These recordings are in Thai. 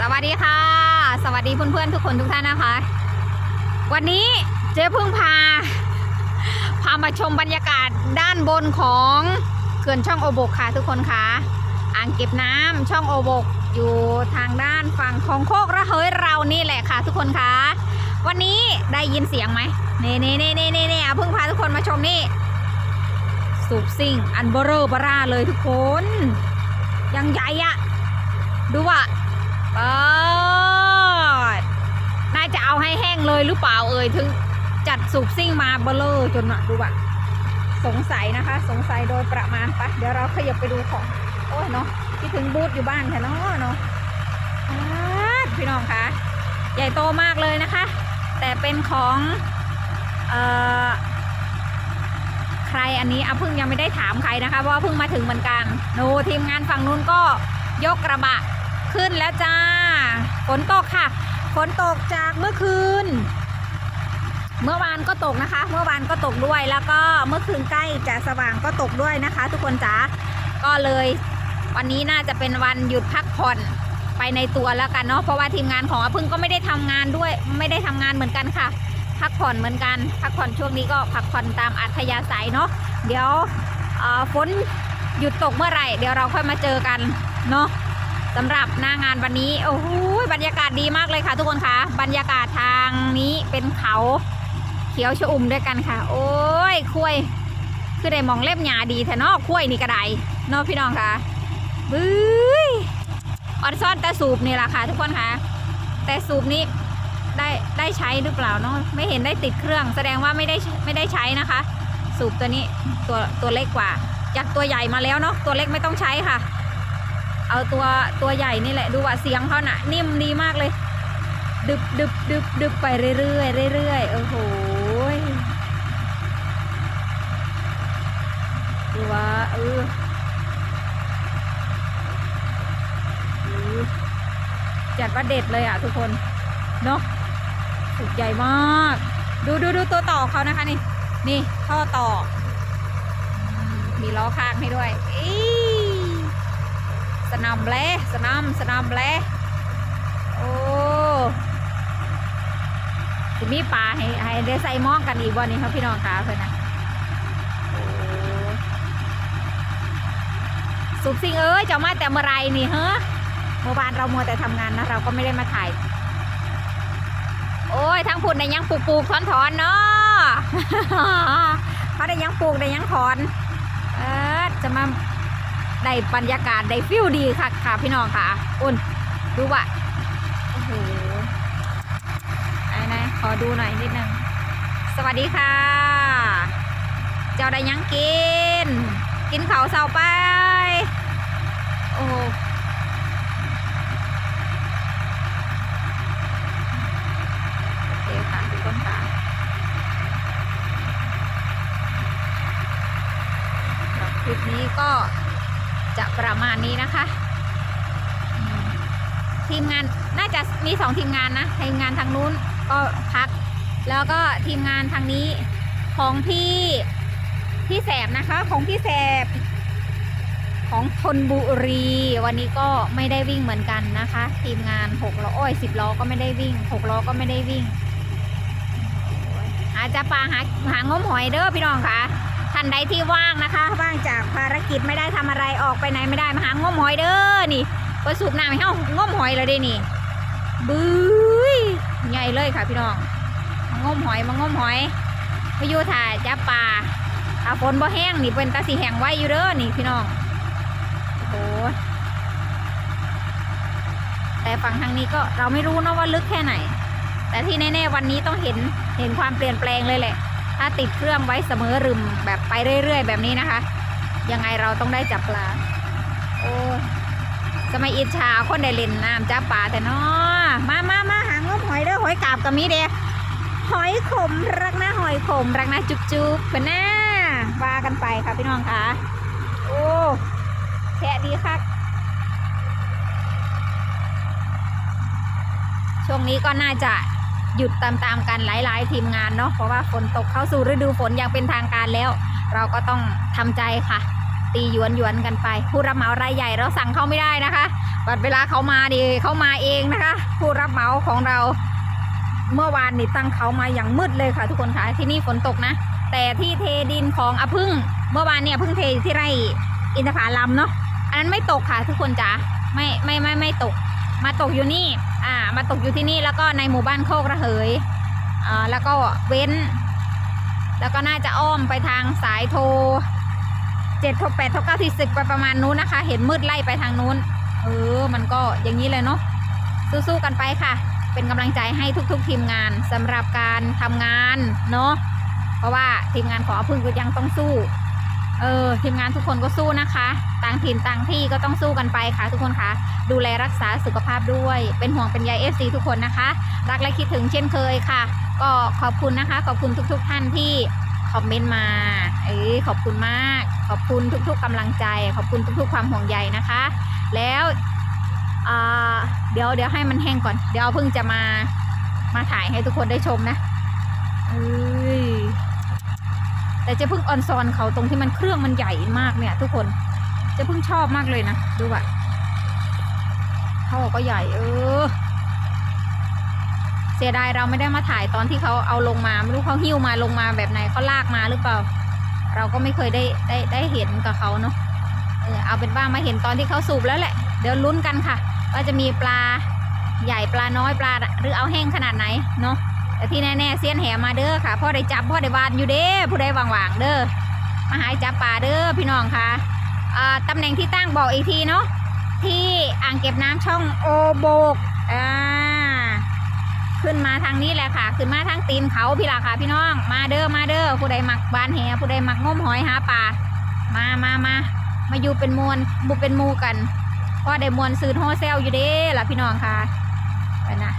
สวัสดีค่ะ สวัสดีเพื่อนๆทุกคนทุกท่านนะคะ วันนี้เจ๊พึ่งพา พามาชมบรรยากาศด้านบนของเขื่อนช่องโอบกค่ะทุกคนค่ะ อ่างเก็บน้ำช่องโอบกอยู่ทางด้านฝั่งของโคกระเฮยเรานี่แหละค่ะ ทุกคนค่ะ วันนี้ได้ยินเสียงไหมเน่เน่เน่เน่เน่เน่เอาเพิ่งพาทุกคนมาชมนี่สูบซิ่งอันเบอเรอร์บราเลยทุกคนยังใหญ่อะดูว่าเปิดน่าจะเอาให้แห้ง เลยหรือเปล่าเอ่ยถึงจัดสูบซิ่งมาเบอเรอร์จนอะดูว่าสงสัยนะคะ สงสัยโดยประมาณไปเดี๋ยวเราขยับไปดูของ โอ้ยเนาะคิดถึงบูธอยู่บ้านแค่เนาะเนาะพี่น้องคะใหญ่โตมากเลยนะคะ แต่เป็นของเอ่อใครอันนี้อาพึ่งยังไม่ได้ถามใครนะคะเพราะว่าเพิ่งมาถึงเหมือนกันโนทีมงานฝั่งนู้นก็ยกกระบะขึ้นแล้วจ้าฝนตกค่ะ ฝนตกจากเมื่อคืน เมื่อวานก็ตกนะคะ เมื่อวานก็ตกด้วยแล้วก็เมื่อคืนใกล้จะสว่างก็ตกด้วยนะคะ ทุกคนจ๋าก็เลยวันนี้น่าจะเป็นวันหยุดพักผ่อนไปในตัวแล้วกันเนาะเพราะว่าทีมงานของอาพึ่งก็ไม่ได้ทำงานด้วย ไม่ได้ทำงานเหมือนกันค่ะ พักผ่อนเหมือนกัน พักผ่อนช่วงนี้ก็พักผ่อนตามอัธยาศัยเนาะเดี๋ยวฝนหยุดตกเมื่อไหร่ เดี๋ยวเราค่อยมาเจอกันเนาะ สำหรับหน้างานวันนี้ โอ้โหบรรยากาศดีมากเลยค่ะ ทุกคนคะบรรยากาศทางนี้เป็นเขาเขียวชอุ่มด้วยกันค่ะ โอ้ยคุยคือได้มองเล็บหยาดีแท้เนอกคุยนี่กระไดนอกพี่น้องค่ะบื้ยออนซ่อนแต่สูบนี่แหละค่ะ ทุกคนค่ะแต่สูบนี้ได้ได้ใช้หรือเปล่าเนาะไม่เห็นได้ติดเครื่อง แสดงว่าไม่ได้ไม่ได้ใช้นะคะ สูบตัวนี้ตัวตัวเล็กกว่า จากตัวใหญ่มาแล้วเนาะตัวเล็กไม่ต้องใช้ค่ะ เอาตัวตัวใหญ่นี่แหละดูว่าเสียงเขาน่ะ นิ่มดีมากเลย ดึบดึบดึบดึบไปเรื่อยๆเรื่อยๆโอ้โหดูว่าเออจัดว่าเด็ดเลยอะทุกคนเนาะสุดใหญ่มาก ดูดูดูตัวต่อเขานะคะนี่ นี่ท่อต่อมมีล้อข้างให้ด้วยอี สนามแบลสนามสนามแบลโอ้สิมีปลาให้ให้ได้ใส่มองกันอีกวันนี้ครับพี่น้องคะเพื่อนนะสุกสิงเอ้ยจะมาแต่เมื่อไรนี่เฮ้อเมื่อวานเรามัวแต่ทำงานนะเราก็ไม่ได้มาถ่าย โอ้ยทั้งพุ่นยังปลูกปลูกถอนถอนเนาะเขาได้ยังปลูกได้ยังถอน เออจะมา ได้บรรยากาศได้ฟิลดีค่ะค่ะพี่น้องค่ะอุ่นดูว่ะโอ้โหไหนไหนขอดูหน่อยนิดนึงสวัสดีค่ะ เจ้าได้ยังกิน กินเขาเสาไป โอ้คลิปนี้ก็ จะประมาณนี้นะคะ ทีมงานน่าจะมีสองทีมงานนะทีมงานทางนู้นก็พัก แล้วก็ทีมงานทางนี้ของพี่พี่แสบนะคะ ของพี่แสบ ของธนบุรี วันนี้ก็ไม่ได้วิ่งเหมือนกันนะคะ ทีมงานหกล้ออ้อยสิบล้อก็ไม่ได้วิ่งหกล้อก็ไม่ได้วิ่ง หาจะปลาหาหางมหอยเด้อพี่น้องค่ะ ท่านใดที่ว่างนะคะ ว่างจากภารกิจไม่ได้ทำอะไรออกไปไหนไม่ได้มาหางมหอยเด้อนี่ก็สูบน้ำให้เฮางมหอยเลยเด้นี่บื้ยใหญ่เลยค่ะพี่น้องมางมหอยมางมหอยมายู่ถ่ายจับปลาถ้าฝนบ่แห้งนี่เป็นตาสีแห้งไว้อยู่เด้อนี่พี่น้องโอ้โหแต่ฝั่งทางนี้ก็เราไม่รู้นะว่าลึกแค่ไหน แต่ที่แน่ๆวันนี้ต้องเห็นเห็นความเปลี่ยนแปลงเลยแหละ ถ้าติดเครื่องไว้เสมอรึมแบบไปเรื่อย ๆ แบบนี้นะคะ ยังไงเราต้องได้จับปลา โอ้ยจะมาอิจฉาคนได้เล่นน้ำจ้าป่าแต่นาะมามามาหางบหอยเด้อหอยกาบกับมีเด้หอยขมรักนะหอยขมรักนะจุ๊บจุบเป็นหน้าว่ากันไปค่ะพี่น้องค่ะ โอ้แค่ดีค่ะช่วงนี้ก็น่าจะ หยุดตามๆกันหลาย ๆ ทีมงานเนาะเพราะว่าฝนตกเข้าสู่ฤดูฝนอย่างเป็นทางการแล้ว เราก็ต้องทำใจค่ะ ตีหยวนหยวนๆกันไปผู้รับเหมารายใหญ่เราสั่งเขาไม่ได้นะคะบัดเวลาเขามาดีเขามาเองนะคะ ผู้รับเหมาของเราเมื่อวานนี่ตั้งเขามาอย่างมืดเลยค่ะ ทุกคนค่ะที่นี่ฝนตกนะ แต่ที่เทดินของอพึ่ง เมื่อวานเนี่ยพึ่งเทที่ไร่อินทผลัมเนาะอันนั้นไม่ตกค่ะ ทุกคนจ๋าไม่ไม่ไม่ไม่ตก มาตกอยู่นี่ อ่ามาตกอยู่ที่นี่แล้วก็ในหมู่บ้านโคกระเหยอ่าแล้วก็เว้น แล้วก็น่าจะอ้อมไปทางสายโทรเจ็ดโทรแปดโทรเก้าที่สิบไปประมาณนู้นนะคะ เห็นมืดไล่ไปทางนู้น เออ มันก็อย่างนี้เลยเนาะสู้ๆกันไปค่ะ เป็นกำลังใจให้ทุก ๆ ทีมงานสำหรับการทำงานเนาะเพราะว่าทีมงานขอพึ่งก็ยังต้องสู้ เออทีมงานทุกคนก็สู้นะคะ ต่างถิ่นต่างที่ก็ต้องสู้กันไปค่ะ ทุกคนค่ะ ดูแลรักษาสุขภาพด้วย เป็นห่วงเป็นใยเอฟซีทุกคนนะคะ รักและคิดถึงเช่นเคยค่ะ ก็ขอบคุณนะคะ ขอบคุณทุก ๆ ท่านที่คอมเมนต์มาเอ้ยขอบคุณมาก ขอบคุณทุก ๆกำลังใจ ขอบคุณทุก ๆ ความห่วงใยนะคะ แล้วเดี๋ยวเดี๋ยวให้มันแห้งก่อน เดี๋ยวเพิ่งจะมามาถ่ายให้ทุกคนได้ชมนะเอ้ย แต่เจะเพิ่งออนซอนเขาตรงที่มันเครื่องมันใหญ่มากเนี่ย ทุกคนเจะเพิ่งชอบมากเลยนะดูแบบเขาก็ใหญ่ เออ เสียดายเราไม่ได้มาถ่ายตอนที่เขาเอาลงมาไม่รู้เขาหิ้วมาลงมาแบบไหนเขาลากมาหรือเปล่า เราก็ไม่เคยได้ได้ได้เห็นกับเขาเนาะเออเอาเป็นว่ามาเห็นตอนที่เขาสูบแล้วแหละ เดี๋ยวลุ้นกันค่ะ ว่าจะมีปลาใหญ่ปลาน้อยปลาหรือเอาแห้งขนาดไหนเนาะ แต่ที่แน่ๆเซียนแหมาเด้อค่ะพ่อได้จับพ่อได้วานอยู่เด้ผู้ใดว่างๆเด้อมาหายจับปลาเด้อพี่น้องค่ะตำแหน่งที่ตั้งบอกอีกทีเนาะที่อ่างเก็บน้ำช่องโอโบกอ่าขึ้นมาทางนี้แหละค่ะ ขึ้นมาทางตีนเขาพี่ละค่ะ พี่น้อง มาเด้อมาเด้อผู้ใดหมักบานแหผู้ใดหมักงมหอยหาปลามามามามาอยู่เป็นมวลบุเป็นมูกันพราะได้มวลซื้อโฮเซลอยู่เด้ล่ะพี่น้องค่ะไปนะ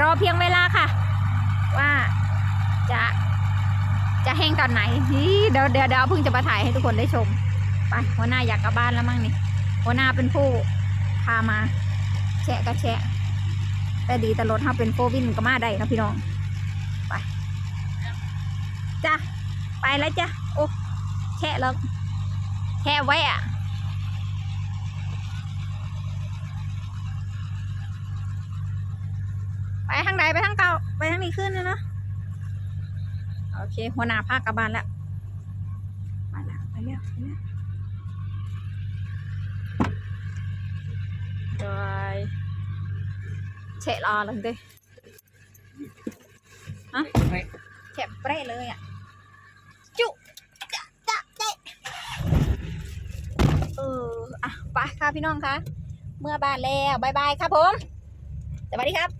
รอเพียงเวลาค่ะ ว่าจะจะแห้งตอนไหนฮีเดี๋ยวเดี๋ยวเดี๋ยวเพิ่งจะมาถ่ายให้ทุกคนได้ชม ไปหัวหน้าอยากกลับบ้านแล้วมั้งนี่หัวหน้าเป็นผู้พามา แชะก็แชะ แต่ดีแต่รถถ้าเป็นโฟวินก็มาได้นะพี่น้อง ไปจ้ะไปแล้วจ้ะโอ้แชะแล้วแชะไว้อะไป ทางใดไปทางเก่าไปทางนี้ขึ้นเลยเนาะโอเค หัวหน้าภาคกลับบ้านแล้วไปแล้วไปแล้วไปแล้วบาย chạy lò lần đi hả chạy bre เลยอะจุจะจะจะเอออะไปค่ะพี่น้องคะเมื่อบ้านแล้วบายบายครับผมสวัสดีครับ